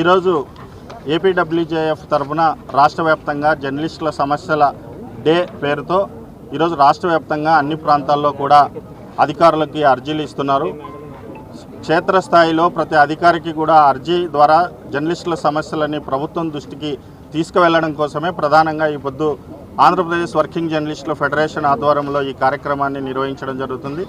ఈరోజు ఏపీడబ్ల్యూజేఎఫ్ తరఫున రాష్ట్ర వ్యాప్తంగా జర్నలిస్టుల సమస్యల డే పేరుతో ఈరోజు రాష్ట్ర వ్యాప్తంగా అన్ని ప్రాంతాల్లో కూడా అధికారులకి అర్జీలు ఇస్తున్నారు. క్షేత్రస్థాయిలో ప్రతి అధికారికి కూడా అర్జీ ద్వారా జర్నలిస్టుల సమస్యలని ప్రభుత్వం దృష్టికి తీసుకువెళ్ళడం కోసమే ప్రధానంగా ఈ పొద్దు ఆంధ్రప్రదేశ్ వర్కింగ్ జర్నలిస్టుల ఫెడరేషన్ ఆధ్వర్యంలో ఈ కార్యక్రమాన్ని నిర్వహించడం జరుగుతుంది.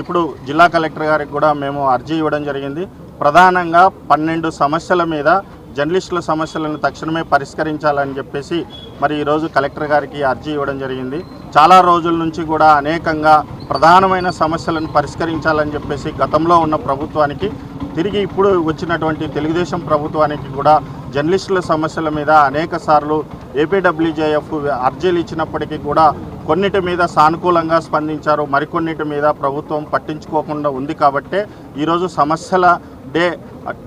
ఇప్పుడు జిల్లా కలెక్టర్ గారికి కూడా మేము అర్జీ ఇవ్వడం జరిగింది. ప్రధానంగా పన్నెండు సమస్యల మీద జర్నలిస్టుల సమస్యలను తక్షణమే పరిష్కరించాలని చెప్పేసి మరి ఈరోజు కలెక్టర్ గారికి అర్జీ ఇవ్వడం జరిగింది. చాలా రోజుల నుంచి కూడా అనేకంగా ప్రధానమైన సమస్యలను పరిష్కరించాలని చెప్పేసి గతంలో ఉన్న ప్రభుత్వానికి తిరిగి ఇప్పుడు వచ్చినటువంటి తెలుగుదేశం ప్రభుత్వానికి కూడా జర్నలిస్టుల సమస్యల మీద అనేక సార్లు ఏపీడబ్ల్యూజేఎఫ్ అర్జీలు ఇచ్చినప్పటికీ కూడా కొన్నిటి మీద సానుకూలంగా స్పందించారు. మరికొన్నిటి మీద ప్రభుత్వం పట్టించుకోకుండా ఉంది కాబట్టే ఈరోజు సమస్యల డే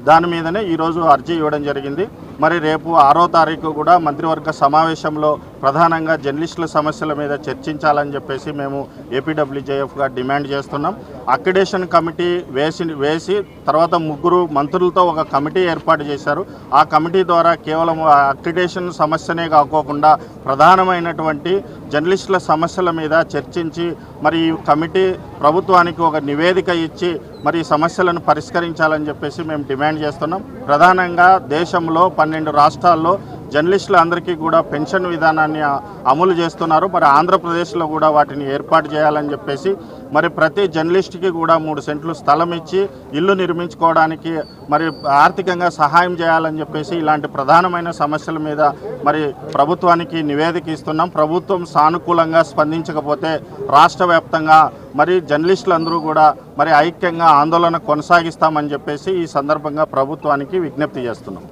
దాని మీదనే ఈరోజు అర్జీ ఇవ్వడం జరిగింది. మరి రేపు ఆరో తారీఖు కూడా మంత్రివర్గ సమావేశంలో ప్రధానంగా జర్నలిస్టుల సమస్యల మీద చర్చించాలని చెప్పేసి మేము ఏపీడబ్ల్యూజేఎఫ్గా డిమాండ్ చేస్తున్నాం. అక్రిడేషన్ కమిటీ వేసి వేసి తర్వాత ముగ్గురు మంత్రులతో ఒక కమిటీ ఏర్పాటు చేశారు. ఆ కమిటీ ద్వారా కేవలం అక్రిడేషన్ సమస్యనే కాకోకుండా ప్రధానమైనటువంటి జర్నలిస్టుల సమస్యల మీద చర్చించి మరి ఈ కమిటీ ప్రభుత్వానికి ఒక నివేదిక ఇచ్చి మరి సమస్యలను పరిష్కరించాలని చెప్పేసి మేము డిమాండ్ చేస్తున్నాం. ప్రధానంగా దేశంలో పన్నెండు రాష్ట్రాల్లో జర్నలిస్టులు అందరికీ కూడా పెన్షన్ విధానాన్ని అమలు చేస్తున్నారు. మరి ఆంధ్రప్రదేశ్లో కూడా వాటిని ఏర్పాటు చేయాలని చెప్పేసి మరి ప్రతి జర్నలిస్ట్కి కూడా మూడు సెంట్లు స్థలం ఇచ్చి ఇల్లు నిర్మించుకోవడానికి మరి ఆర్థికంగా సహాయం చేయాలని చెప్పేసి ఇలాంటి ప్రధానమైన సమస్యల మీద మరి ప్రభుత్వానికి నివేదిక ఇస్తున్నాం. ప్రభుత్వం సానుకూలంగా స్పందించకపోతే రాష్ట్ర వ్యాప్తంగా మరి జర్నలిస్టులందరూ కూడా మరి ఐక్యంగా ఆందోళన కొనసాగిస్తామని చెప్పేసి ఈ సందర్భంగా ప్రభుత్వానికి విజ్ఞప్తి చేస్తున్నాం.